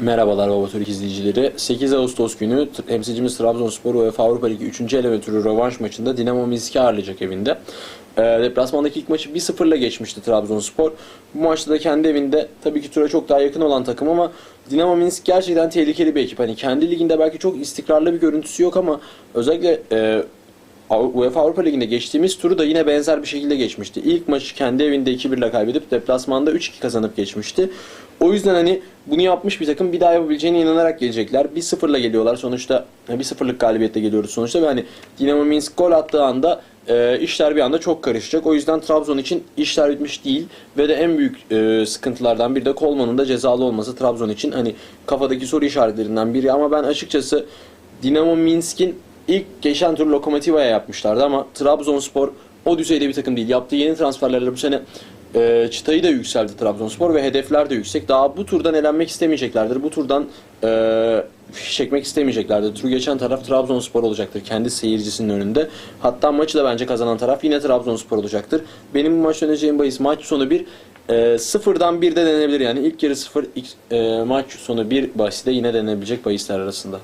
Merhabalar Baba Türk izleyicileri. 8 Ağustos günü temsilcimiz Trabzonspor UEFA Avrupa Ligi 3. eleme turu rövanş maçında Dinamo Minsk'i ağırlayacak evinde. E, deplasmandaki ilk maçı 1-0 ile geçmişti Trabzonspor. Bu maçta da kendi evinde tabii ki tura çok daha yakın olan takım ama Dinamo Minsk gerçekten tehlikeli bir ekip. Hani kendi liginde belki çok istikrarlı bir görüntüsü yok ama özellikle e, UEFA Avrupa Ligi'nde geçtiğimiz turu da yine benzer bir şekilde geçmişti. İlk maçı kendi evinde 2-1 ile kaybedip deplasmanda 3-2 kazanıp geçmişti. O yüzden hani bunu yapmış bir takım bir daha yapabileceğine inanarak gelecekler. 1-0 ile geliyorlar sonuçta. 1-0'lık galibiyetle geliyoruz sonuçta ve hani Dinamo Minsk gol attığı anda e, işler bir anda çok karışacak. O yüzden Trabzon için işler bitmiş değil ve de en büyük e, sıkıntılardan biri de Kolman'ın da cezalı olması Trabzon için hani kafadaki soru işaretlerinden biri ama ben açıkçası Dinamo Minsk'in ilk geçen tur Lokomotiva'ya yapmışlardı ama Trabzonspor o düzeyde bir takım değil. Yaptığı yeni transferlerle bu sene e, çıtayı da yükseldi Trabzonspor ve hedefler de yüksek. Daha bu turdan elenmek istemeyeceklerdir. Bu turdan e, çekmek istemeyeceklerdir. Turu geçen taraf Trabzonspor olacaktır kendi seyircisinin önünde. Hatta maçı da bence kazanan taraf yine Trabzonspor olacaktır. Benim bu maçta önereceğim bahis maç sonu bir e, sıfırdan bir de denenebilir yani ilk yarı sıfır ilk, e, maç sonu bir bahsi de yine denenebilecek bahisler arasında.